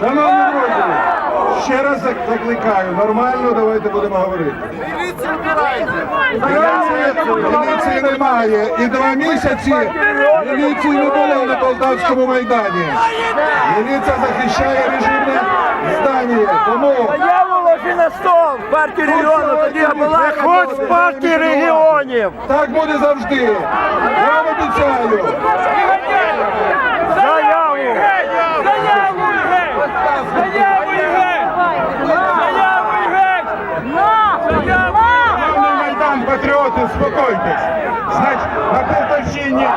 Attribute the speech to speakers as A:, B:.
A: Шановні друзі, ще раз закликаю, нормально давайте будемо говорити. Міліції, немає. І два місяці міліції не було на Полтавському майдані. Міліція захищає режимне здання. Тому
B: Заяву ложи на стол партії регіону, тоді я була.
A: Хоч партії
B: мільйонів.
A: Так буде завжди. Я вам обіцяю.
B: Заяву! Заяву! Заяву! Заяву! Заяву!
A: Патріоти, спокойтесь. Значить, на Полтавщині